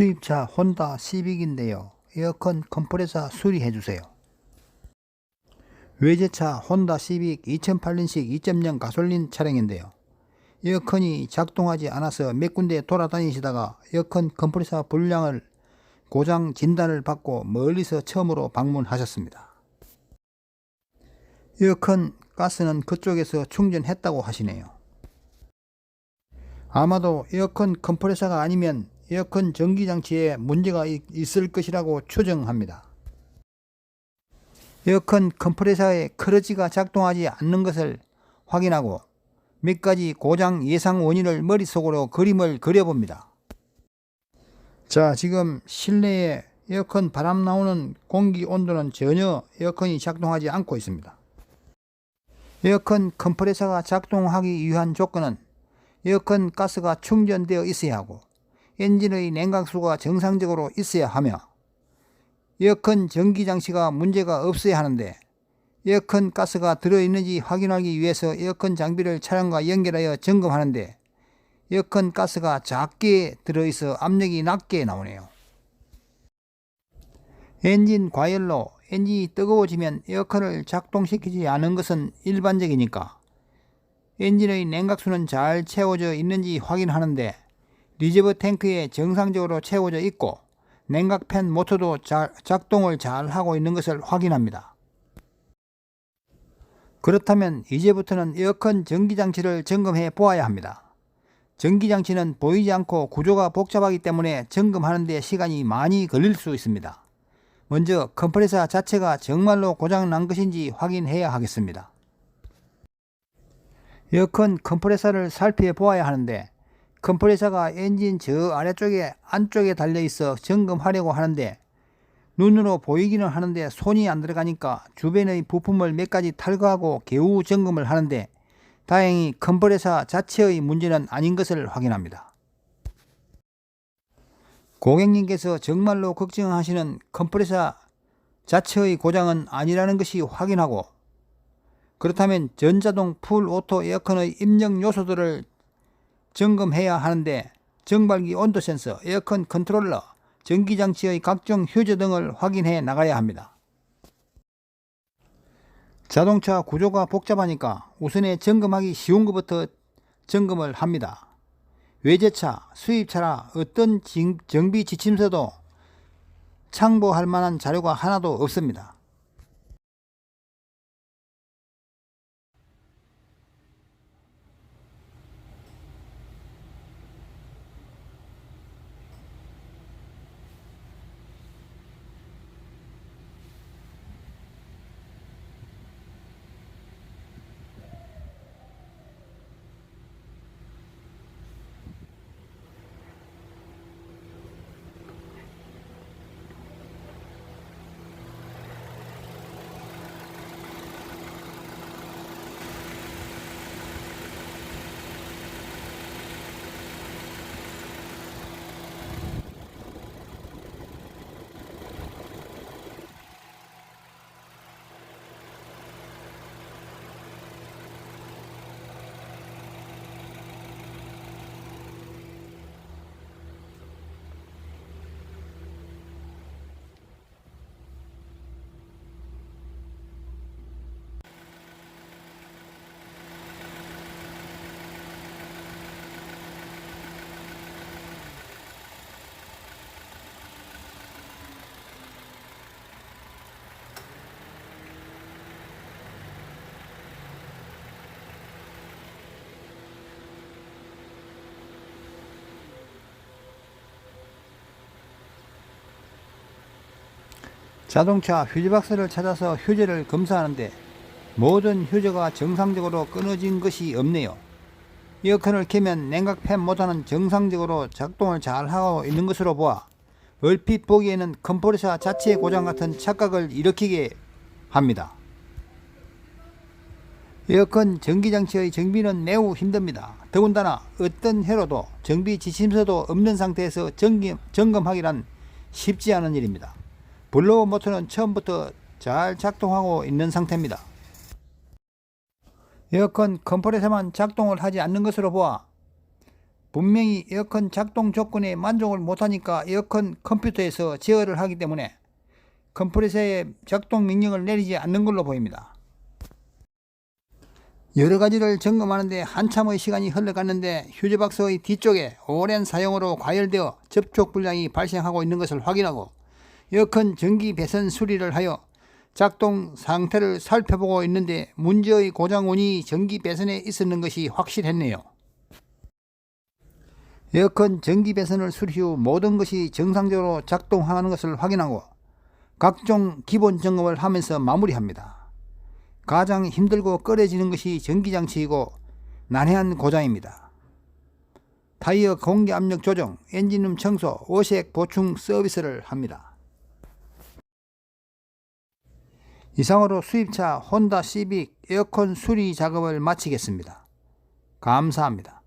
수입차 혼다 시빅인데요. 에어컨 컴프레서 수리해 주세요. 외제차 혼다 시빅 2008년식 2.0 가솔린 차량인데요. 에어컨이 작동하지 않아서 몇 군데 돌아다니시다가 에어컨 컴프레서 불량을 고장 진단을 받고 멀리서 처음으로 방문하셨습니다. 에어컨 가스는 그쪽에서 충전했다고 하시네요. 아마도 에어컨 컴프레서가 아니면 에어컨 전기장치에 문제가 이- 있을 것이라고 추정합니다. 에어컨 컴프레서의 크러지가 작동하지 않는 것을 확인하고 몇 가지 고장 예상 원인을 머릿속으로 그림을 그려봅니다. 자, 지금 실내에 에어컨 바람 나오는 공기 온도는 전혀 에어컨이 작동하지 않고 있습니다. 에어컨 컴프레서가 작동하기 위한 조건은 에어컨 가스가 충전되어 있어야 하고 엔진의 냉각수가 정상적으로 있어야 하며 에어컨 전기 장치가 문제가 없어야 하는데 에어컨 가스가 들어있는지 확인하기 위해서 에어컨 장비를 차량과 연결하여 점검하는데 에어컨 가스가 작게 들어있어 압력이 낮게 나오네요. 엔진 과열로 엔진이 뜨거워지면 에어컨을 작동시키지 않은 것은 일반적이니까 엔진의 냉각수는 잘 채워져 있는지 확인하는데 리저브 탱크에 정상적으로 채워져 있고 냉각팬 모터도 잘, 작동을 잘 하고 있는 것을 확인합니다. 그렇다면 이제부터는 에어컨 전기장치를 점검해 보아야 합니다. 전기장치는 보이지 않고 구조가 복잡하기 때문에 점검하는 데 시간이 많이 걸릴 수 있습니다. 먼저 컴프레서 자체가 정말로 고장 난 것인지 확인해야 하겠습니다. 에어컨 컴프레서를 살펴보아야 하는데 컴프레서가 엔진 저 아래쪽에 안쪽에 달려 있어 점검하려고 하는데 눈으로 보이기는 하는데 손이 안 들어가니까 주변의 부품을 몇 가지 탈거하고 개우 점검을 하는데 다행히 컴프레서 자체의 문제는 아닌 것을 확인합니다. 고객님께서 정말로 걱정하시는 컴프레서 자체의 고장은 아니라는 것이 확인하고 그렇다면 전자동 풀 오토 에어컨의 입력 요소들을 점검해야 하는데 정발기 온도 센서, 에어컨 컨트롤러, 전기장치의 각종 휴저 등을 확인해 나가야 합니다. 자동차 구조가 복잡하니까 우선에 점검하기 쉬운 것부터 점검을 합니다. 외제차, 수입차라 어떤 징- 정비 지침서도 참고할 만한 자료가 하나도 없습니다. 자동차 휴지박스를 찾아서 휴지를 검사하는데 모든 휴지가 정상적으로 끊어진 것이 없네요. 에어컨을 켜면 냉각 팬 모터는 정상적으로 작동을 잘 하고 있는 것으로 보아 얼핏 보기에는 컴프레서 자체의 고장 같은 착각을 일으키게 합니다. 에어컨 전기장치의 정비는 매우 힘듭니다. 더군다나 어떤 회로도 정비 지침서도 없는 상태에서 점검, 점검하기란 쉽지 않은 일입니다. 블로우 모터는 처음부터 잘 작동하고 있는 상태입니다. 에어컨 컴프레서만 작동을 하지 않는 것으로 보아 분명히 에어컨 작동 조건에 만족을 못하니까 에어컨 컴퓨터에서 제어를 하기 때문에 컴프레서의 작동 명령을 내리지 않는 걸로 보입니다. 여러 가지를 점검하는데 한참의 시간이 흘러갔는데 휴즈박스의 뒤쪽에 오랜 사용으로 과열되어 접촉 불량이 발생하고 있는 것을 확인하고 에어컨 전기 배선 수리를 하여 작동 상태를 살펴보고 있는데 문제의 고장 원인이 전기 배선에 있었는 것이 확실했네요. 에어컨 전기 배선을 수리 후 모든 것이 정상적으로 작동하는 것을 확인하고 각종 기본 점검을 하면서 마무리합니다. 가장 힘들고 꺼려지는 것이 전기장치이고 난해한 고장입니다. 타이어 공기 압력 조정, 엔진음 청소, 오색 보충 서비스를 합니다. 이상으로 수입차 혼다 시빅 에어컨 수리 작업을 마치겠습니다. 감사합니다.